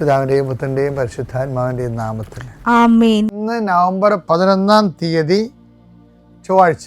പിതാവിന്റെയും പുത്രന്റെയും പരിശുദ്ധാത്മാവിന്റെയും നാമത്തിൽ. ഇന്ന് നവംബർ പതിനൊന്നാം തീയതി ചൊവ്വാഴ്ച.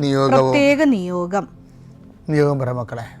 നിയോഗവും പ്രത്യേക നിയോഗം. നിയോഗം പറ മക്കളെ.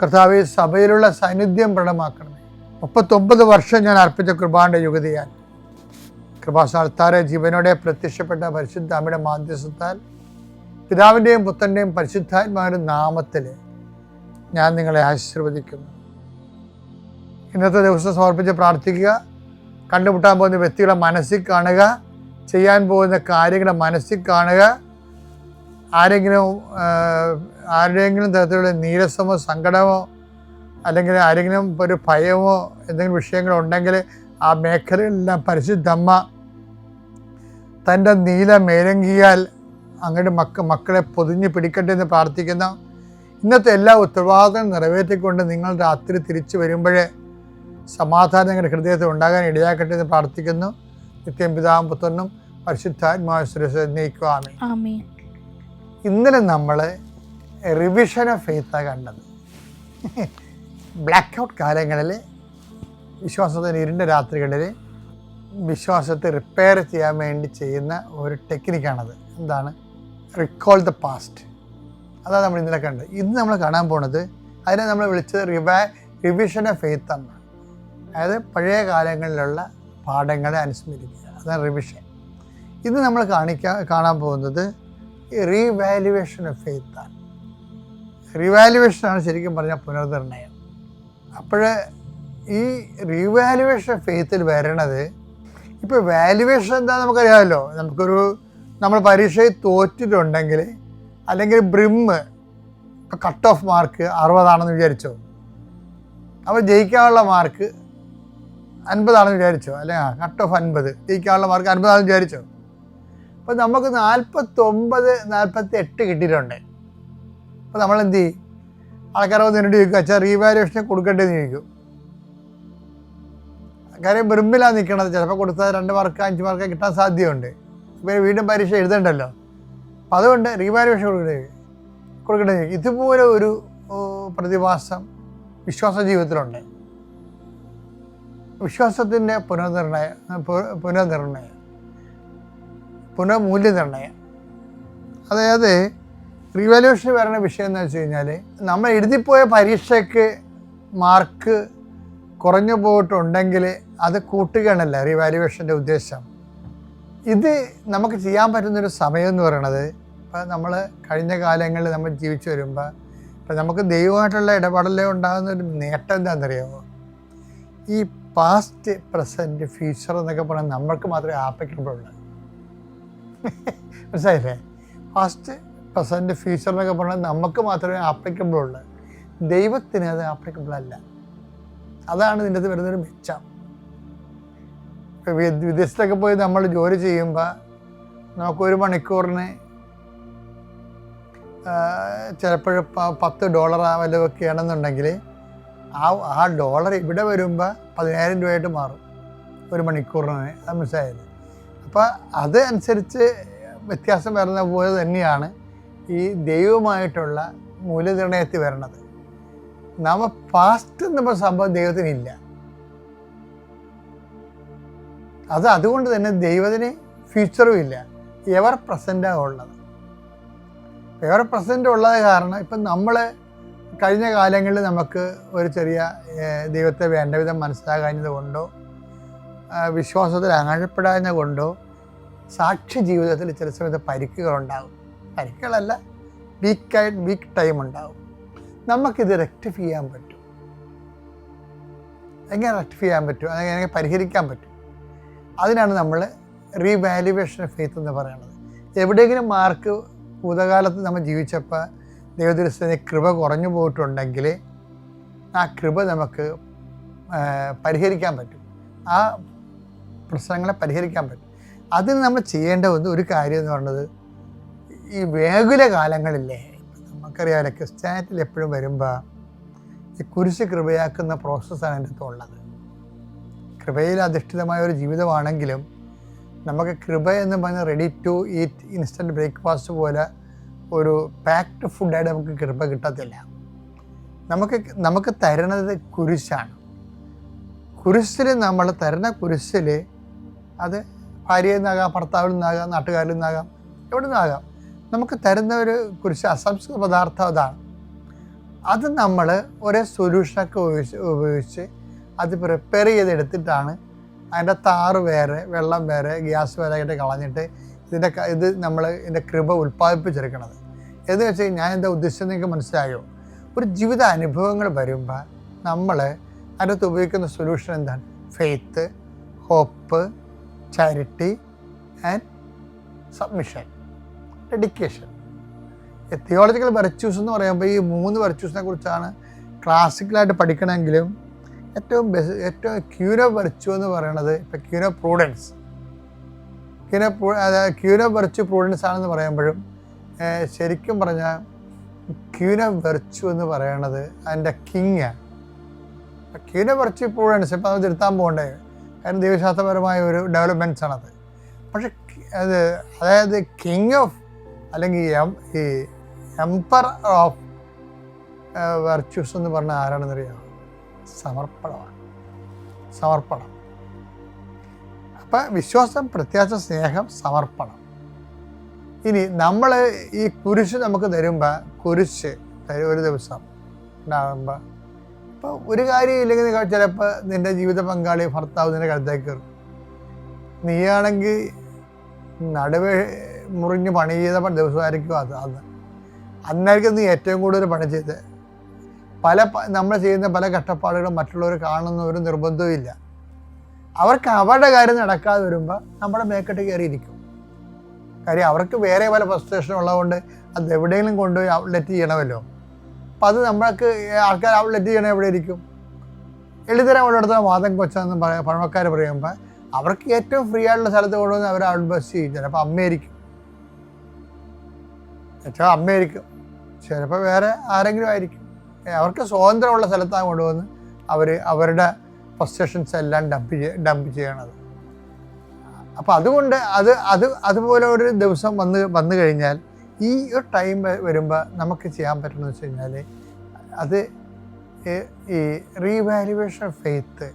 കർത്താവെ സഭയിലുള്ള സാന്നിധ്യം പ്രകടമാക്കണമേ. മുപ്പത്തൊമ്പത് വർഷം ഞാൻ അർപ്പിച്ച കൃപാന്റെ യുഗതിയാൽ. കൃപാസ്ഥാനത്താറെ ജീവനോടെ പ്രത്യക്ഷപ്പെട്ട പരിശുദ്ധ അമ്മയുടെ മാധ്യസ്ഥത്താൽ പിതാവിന്റെയും പുത്രന്റെയും പരിശുദ്ധാത്മാവിന്റെ നാമത്തിൽ ഞാൻ നിങ്ങളെ ആശീർവദിക്കുന്നു. ഇന്നത്തെ ദിവസം സമർപ്പിച്ച് പ്രാർത്ഥിക്കുക. കണ്ടുമുട്ടാൻ പോകുന്ന വ്യക്തികളെ മനസ്സിൽ കാണുക. ചെയ്യാൻ പോകുന്ന കാര്യങ്ങളെ മനസ്സിൽ കാണുക. ആരെങ്കിലും ആരുടെയെങ്കിലും തരത്തിലുള്ള നീരസമോ സങ്കടമോ അല്ലെങ്കിൽ ആരെങ്കിലും ഒരു ഭയമോ എന്തെങ്കിലും വിഷയങ്ങളുണ്ടെങ്കിൽ ആ മേഖലകളിലെല്ലാം പരിശുദ്ധമ്മ തന്റെ നീല മേലങ്കിയാൽ അങ്ങയുടെ മക്ക മക്കളെ പൊതിഞ്ഞ് പിടിക്കട്ടെ എന്ന് പ്രാർത്ഥിക്കുന്ന. ഇന്നത്തെ എല്ലാ ഉത്തരവാദിത്തം നിറവേറ്റിക്കൊണ്ട് നിങ്ങൾ രാത്രി തിരിച്ചു വരുമ്പോഴേ സമാധാനം നിങ്ങളുടെ ഹൃദയത്തിൽ ഉണ്ടാകാൻ ഇടയാക്കട്ടെ എന്ന് പ്രാർത്ഥിക്കുന്നു. നിത്യം പിതാവും പുത്രനും പരിശുദ്ധാത്മാശ്രസ് നീക്കുവാമേ ആമേ ഇന്നലെ നമ്മൾ റിവിഷൻ ഓഫ് ഫെയ്ത്താണ് കണ്ടത്. ബ്ലാക്ക് ഔട്ട് കാലങ്ങളിൽ വിശ്വാസത്തിന് ഇരുണ്ട രാത്രികളിൽ വിശ്വാസത്തെ റിപ്പയർ ചെയ്യാൻ വേണ്ടി ചെയ്യുന്ന ഒരു ടെക്നിക്കാണത് എന്താണ്? റിക്കോൾ ദ പാസ്റ്റ് അതാണ് നമ്മൾ ഇന്നലെ കണ്ടത്. ഇന്ന് നമ്മൾ കാണാൻ പോണത് അതിനെ നമ്മൾ വിളിച്ചത് റിവാ റിവിഷൻ ഓഫ് ഫെയ്ത്ത് എന്നാണ്. അതായത് പഴയ കാലങ്ങളിലുള്ള പാഠങ്ങളെ അനുസ്മരിക്കുക. അതാണ് റിവിഷൻ ഇന്ന് നമ്മൾ കാണിക്കാൻ കാണാൻ പോകുന്നത് റീവാലുവേഷൻ ഓഫ് ഫെയ്ത്താണ് റീവാലുവേഷനാണ് ശരിക്കും പറഞ്ഞാൽ പുനർനിർണയം. അപ്പോൾ ഈ റീവാലുവേഷൻ ഫെയ്ത്തിൽ വരണത് ഇപ്പോൾ വാലുവേഷൻ എന്താ നമുക്കറിയാമല്ലോ? നമുക്കൊരു നമ്മൾ പരീക്ഷയിൽ തോറ്റിട്ടുണ്ടെങ്കിൽ അല്ലെങ്കിൽ ബ്രിമ്മ് ഇപ്പം കട്ട് ഓഫ് മാർക്ക് അറുപതാണെന്ന് വിചാരിച്ചോ? അപ്പോൾ ജയിക്കാനുള്ള മാർക്ക് അൻപതാണെന്ന് വിചാരിച്ചോ? അല്ലെ? കട്ട് ഓഫ് അൻപത്. ജയിക്കാനുള്ള മാർക്ക് അൻപതാണെന്ന് വിചാരിച്ചോ? അപ്പോൾ നമുക്ക് നാൽപ്പത്തൊമ്പത് നാൽപ്പത്തി എട്ട് കിട്ടിയിട്ടുണ്ട്. അപ്പോൾ നമ്മൾ എന്ത് ചെയ്യും? ആൾക്കാരെ വന്ന് എന്നോട് ചോദിക്കും അച്ഛാ റീവാലുവേഷൻ കൊടുക്കേണ്ടതെന്ന് ചോദിക്കും. കാര്യം ബ്രിമ്പിലാണ് നിൽക്കണത് ചിലപ്പോൾ കൊടുത്താൽ രണ്ട് മാർക്ക് അഞ്ച് മാർക്ക് കിട്ടാൻ സാധ്യതയുണ്ട്. ഇപ്പോൾ വീണ്ടും പരീക്ഷ എഴുതണ്ടല്ലോ. അപ്പം അതുകൊണ്ട് റീവാലുവേഷൻ കൊടുക്കട്ടെ കൊടുക്കട്ടെ ചോദിക്കും. ഇതുപോലെ ഒരു പ്രതിഭാസം വിശ്വാസ ജീവിതത്തിലുണ്ട്. വിശ്വാസത്തിന്റെ പുനർനിർണയ പുനർനിർണയം. പുനർമൂല്യനിർണയം അതായത് റിവാലുവേഷൻ വരുന്ന വിഷയം എന്ന് വെച്ച് കഴിഞ്ഞാൽ നമ്മൾ എഴുതിപ്പോയ പരീക്ഷയ്ക്ക് മാർക്ക് കുറഞ്ഞു പോയിട്ടുണ്ടെങ്കിൽ അത് കൂട്ടുകയാണല്ല റിവാലുവേഷന്റെ ഉദ്ദേശം. ഇത് നമുക്ക് ചെയ്യാൻ പറ്റുന്നൊരു സമയം എന്ന് പറയണത് ഇപ്പം നമ്മൾ കഴിഞ്ഞ കാലങ്ങളിൽ നമ്മൾ ജീവിച്ചു വരുമ്പോൾ ഇപ്പം നമുക്ക് ദൈവമായിട്ടുള്ള ഇടപെടലേ ഉണ്ടാകുന്ന ഒരു നേട്ടം എന്താണെന്നറിയാമോ ഈ പാസ്റ്റ് പ്രസന്റ് ഫ്യൂച്ചർ എന്നൊക്കെ പറഞ്ഞാൽ നമ്മൾക്ക് മാത്രമേ ആപ്ലിക്കബിൾ ഉള്ളൂ മനസ്സിലായില്ലേ? പാസ്റ്റ് പ്രസന്റ് ഫ്യൂച്ചർ എന്നൊക്കെ പറഞ്ഞാൽ നമുക്ക് മാത്രമേ ആപ്ലിക്കബിൾ ഉള്ളൂ. ദൈവത്തിന് അത് ആപ്ലിക്കബിൾ അല്ല. അതാണ് ഇതിന്റെ അകത്ത് വരുന്നൊരു മെച്ചം. വിദേശത്തൊക്കെ പോയി നമ്മൾ ജോലി ചെയ്യുമ്പോൾ നമുക്കൊരു മണിക്കൂറിന് ചിലപ്പോഴും പത്ത് ഡോളർ വല്ലതൊക്കെ ആണെന്നുണ്ടെങ്കിൽ ആ ആ ഡോളർ ഇവിടെ വരുമ്പോൾ പതിനായിരം രൂപയായിട്ട് മാറും. ഒരു മണിക്കൂറിന്. അത് മനസ്സിലായത് അപ്പോൾ അത് അനുസരിച്ച് വ്യത്യാസം വരുന്ന പോലെ തന്നെയാണ് ഈ ദൈവമായിട്ടുള്ള മൂല്യനിർണയത്തിൽ വരണത്. നമ്മ പാസ്റ്റ് എന്ന സംഭവം ദൈവത്തിനില്ല. അത് അതുകൊണ്ട് തന്നെ ദൈവത്തിന് ഫ്യൂച്ചറും ഇല്ല. എവർ പ്രസന്റാണ് ഉള്ളത്. എവർ പ്രസന്റ് ഉള്ളത് കാരണം ഇപ്പം നമ്മൾ കഴിഞ്ഞ കാലങ്ങളിൽ നമുക്ക് ഒരു ചെറിയ ദൈവത്തെ വേണ്ട വിധം മനസ്സിലാകാഞ്ഞത് കൊണ്ടോ വിശ്വാസത്തിൽ അകഴപ്പെടാഞ്ഞ കൊണ്ടോ സാക്ഷി ജീവിതത്തിൽ ചില സമയത്ത് പരിക്കുകളുണ്ടാകും. പരിക്കുകളല്ല വീക്കായിട്ട് വീക്ക് ടൈം ഉണ്ടാകും. നമുക്കിത് റെക്ടിഫൈ ചെയ്യാൻ പറ്റും. എങ്ങനെ റെക്ടിഫൈ ചെയ്യാൻ പറ്റും? അതെങ്ങനെ പരിഹരിക്കാൻ പറ്റും? അതിനാണ് നമ്മൾ റീവാലുവേഷൻ ഓഫ് ഫെയ്ത്ത് എന്ന് പറയുന്നത്. എവിടെയെങ്കിലും മാർക്ക് ഭൂതകാലത്ത് നമ്മൾ ജീവിച്ചപ്പോൾ ദൈവദൃശ്യത്തിന് കൃപ കുറഞ്ഞു പോയിട്ടുണ്ടെങ്കിൽ ആ കൃപ നമുക്ക് പരിഹരിക്കാൻ പറ്റും. ആ പ്രശ്നങ്ങളെ പരിഹരിക്കാൻ പറ്റും. അതിന് നമ്മൾ ചെയ്യേണ്ട ഒരു കാര്യം എന്ന് പറയുന്നത് ഈ വേഗുല കാലങ്ങളില്ലേ നമുക്കറിയാമല്ലോ ക്രിസ്ത്യാനിറ്റിയിൽ എപ്പോഴും വരുമ്പോൾ ഈ കുരിശ് കൃപയാക്കുന്ന പ്രോസസ്സാണ് എന്റെ അടുത്ത് ഉള്ളത് കൃപയിൽ അധിഷ്ഠിതമായ ഒരു ജീവിതമാണെങ്കിലും നമുക്ക് കൃപ എന്ന് പറഞ്ഞ ready to eat instant breakfast പോലെ ഒരു പാക്ഡ് ഫുഡായിട്ട് നമുക്ക് കൃപ കിട്ടത്തില്ല. നമുക്ക് നമുക്ക് തരുന്നത് കുരിശാണ്. കുരിശിൽ നമ്മൾ തരുന്ന കുരിശിൽ അത് ഭാര്യയിൽ നിന്നാകാം ഭർത്താവിൽ നിന്നാകാം നാട്ടുകാരിൽ നിന്നാകാം എവിടെ നിന്നാകാം. നമുക്ക് തരുന്ന ഒരു കുറിച്ച് അസംസ്കൃത പദാർത്ഥം അതാണ്. അത് നമ്മൾ ഒരേ സൊല്യൂഷനൊക്കെ ഉപയോഗിച്ച് ഉപയോഗിച്ച് അത് പ്രിപ്പയർ ചെയ്തെടുത്തിട്ടാണ് അതിന്റെ താറ് വേറെ വെള്ളം വേറെ ഗ്യാസ് വേറെ ആയിട്ട് കളഞ്ഞിട്ട് ഇതിന്റെ ഇത് നമ്മൾ ഇതിന്റെ കൃപ ഉൽപ്പാദിപ്പിച്ചെടുക്കണത്. എന്ന് വെച്ച് ഞാൻ എന്താ ഉദ്ദേശിച്ചത് നിങ്ങൾക്ക് മനസ്സിലായോ? ഒരു ജീവിത അനുഭവങ്ങൾ വരുമ്പോൾ നമ്മൾ അതിനകത്ത് ഉപയോഗിക്കുന്ന സൊല്യൂഷൻ എന്താണ്? Faith hope charity and submission dedication theological virtues എന്ന് പറയുമ്പോൾ ഈ മൂന്ന് വെർച്യൂസിനെ കുറിച്ചാണ് ക്ലാസിക്കലായിട്ട് പഠിക്കണമെങ്കിലും ഏറ്റവും ബെസ് ഏറ്റവും ക്യൂനോ വെർച്യു എന്ന് പറയുന്നത് ഇപ്പം ക്യൂനോ പ്രൂഡൻസ് ക്യൂനോ പ്രൂ അതായത് ക്യൂനോ വെർച്യു പ്രൂഡൻസ് ആണെന്ന് പറയുമ്പോഴും ശരിക്കും പറഞ്ഞാൽ ക്യൂനോ വെർച്യു എന്ന് പറയണത് അതിന്റെ കിങ്ങാണ് ക്യൂനോ വെർച്യു പ്രൂഡൻസ് ഇപ്പം അത് തിരുത്താൻ പോകണ്ടേ കാരണം ദൈവശാസ്ത്രപരമായ ഒരു ഡെവലപ്മെന്റ്സ് ആണത്. പക്ഷെ അത് അതായത് കിങ് ഓഫ് അല്ലെങ്കിൽ ഈ എംപർ ഓഫ് വെർച്യൂസ് എന്ന് പറഞ്ഞാൽ അറിയാം സമർപ്പണമാണ്. സമർപ്പണം. അപ്പം വിശ്വാസം പ്രത്യാശ സ്നേഹം സമർപ്പണം. ഇനി നമ്മൾ ഈ കുരിശ് നമുക്ക് തരുമ്പോൾ കുരിശ് ഒരു ദിവസം ഉണ്ടാകുമ്പോൾ ഇപ്പോൾ ഒരു കാര്യം ഇല്ലെങ്കിൽ ചിലപ്പോൾ നിന്റെ ജീവിത പങ്കാളി ഭർത്താവ് നിന്റെ കഴുത്തേക്ക് കയറും. നീയാണെങ്കിൽ നടുവ് മുറിഞ്ഞ് പണി ചെയ്ത ദിവസമായിരിക്കും അത് അന്ന്. അന്നായിരിക്കും നീ ഏറ്റവും കൂടുതൽ പണി ചെയ്ത് പല നമ്മൾ ചെയ്യുന്ന പല കഷ്ടപ്പാടുകളും മറ്റുള്ളവർ കാണുന്ന ഒരു നിർബന്ധവും ഇല്ല. അവർക്ക് അവരുടെ കാര്യം നടക്കാതെ വരുമ്പോൾ നമ്മുടെ മേക്കെട്ട് കയറിയിരിക്കും. കാര്യം അവർക്ക് വേറെ പല ഫ്രസ്ട്രേഷൻ ഉള്ളതുകൊണ്ട് അത് എവിടെയെങ്കിലും കൊണ്ടുപോയി ഔട്ട്ലെറ്റ് ചെയ്യണമല്ലോ. അപ്പം അത് നമ്മൾക്ക് ആൾക്കാർ ഔട്ട്ലെറ്റ് ചെയ്യണ എവിടെ ഇരിക്കും? എളിതരം ഉള്ളിടത്ത് വാദം കൊച്ചാന്ന് പറയാം പഴമക്കാർ പറയുമ്പോൾ അവർക്ക് ഏറ്റവും ഫ്രീ ആയിട്ടുള്ള സ്ഥലത്ത് കൊണ്ടുവന്ന് അവർ ഔട്ട് ബസ് ചെയ്യും. ചിലപ്പോൾ അമ്മയായിരിക്കും. ചിലപ്പോൾ അമ്മയായിരിക്കും. ചിലപ്പോൾ വേറെ ആരെങ്കിലും ആയിരിക്കും. അവർക്ക് സ്വാതന്ത്ര്യമുള്ള സ്ഥലത്താണ് കൊണ്ടുവന്ന് അവർ അവരുടെ ഫ്രസ്ട്രേഷൻസ് എല്ലാം ഡംപ് ചെയ്യ ഡംപ് ചെയ്യണത്. അപ്പോൾ അതുകൊണ്ട് അത് അത് അതുപോലെ ഒരു ദിവസം വന്ന് വന്നു കഴിഞ്ഞാൽ ഈ ഒരു ടൈം വരുമ്പോൾ നമുക്ക് ചെയ്യാൻ പറ്റുന്നത് വെച്ച് കഴിഞ്ഞാൽ അത് ഈ- റീവാലുവേഷൻ ഫെയ്ത്ത്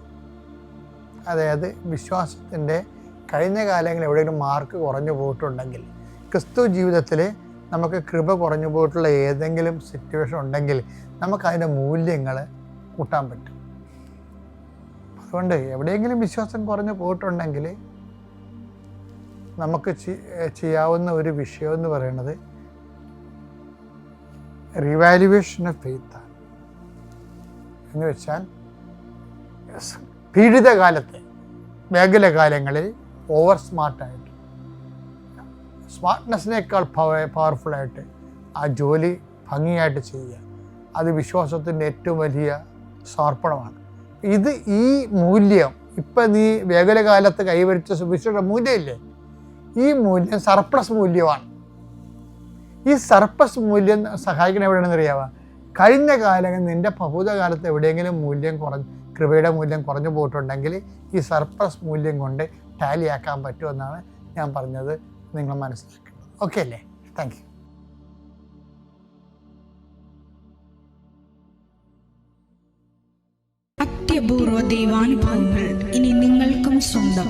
അതായത് വിശ്വാസത്തിന്റെ കഴിഞ്ഞ കാലങ്ങളിൽ എവിടെയെങ്കിലും മാർക്ക് കുറഞ്ഞു പോയിട്ടുണ്ടെങ്കിൽ ക്രിസ്തു ജീവിതത്തിൽ നമുക്ക് കൃപ കുറഞ്ഞു പോയിട്ടുള്ള ഏതെങ്കിലും സിറ്റുവേഷൻ ഉണ്ടെങ്കിൽ നമുക്കതിന്റെ മൂല്യങ്ങൾ കൂട്ടാൻ പറ്റും. അതുകൊണ്ട് എവിടെയെങ്കിലും വിശ്വാസം കുറഞ്ഞു പോയിട്ടുണ്ടെങ്കിൽ നമുക്ക് ചെയ്യാവുന്ന ഒരു വിഷയം എന്ന് പറയുന്നത് റിവാലുവേഷൻ ഓഫ് ഫെയ്ത്താണ് എന്ന് വെച്ചാൽ പീഡിതകാലത്ത് പീഡിതകാലത്തെ മേഖലകാലങ്ങളിൽ ഓവർ സ്മാർട്ടായിട്ട് സ്മാർട്ട്നെസ്സിനേക്കാൾ പവർഫുള്ളായിട്ട് ആ ജോലി ഭംഗിയായിട്ട് ചെയ്യുക അത് വിശ്വാസത്തിന്റെ ഏറ്റവും വലിയ സമർപ്പണമാണ് ഇത് ഈ മൂല്യം ഇപ്പം നീ വേഗലകാലത്ത് കൈവരിച്ച സുവിശേഷ മൂല്യമില്ലേ? ഈ മൂല്യം സർപ്ലസ് മൂല്യമാണ്. ഈ സർപ്പസ് മൂല്യം സഹായിക്കണ എവിടെയാണെന്ന് അറിയാവുക കഴിഞ്ഞ കാലം നിന്റെ ഭൗതകാലത്ത് എവിടെയെങ്കിലും മൂല്യം കുറഞ്ഞ് കൃപയുടെ മൂല്യം കുറഞ്ഞു പോയിട്ടുണ്ടെങ്കിൽ ഈ സർപ്ലസ് മൂല്യം കൊണ്ട് ടാലിയാക്കാൻ പറ്റുമെന്നാണ് ഞാൻ പറഞ്ഞത് നിങ്ങൾ മനസ്സിലാക്കുന്നത് ഓക്കെ അല്ലേ? താങ്ക് യു അത്യപൂർവ ദൈവാനുഭവങ്ങൾ ഇനി നിങ്ങൾക്കും സ്വന്തം.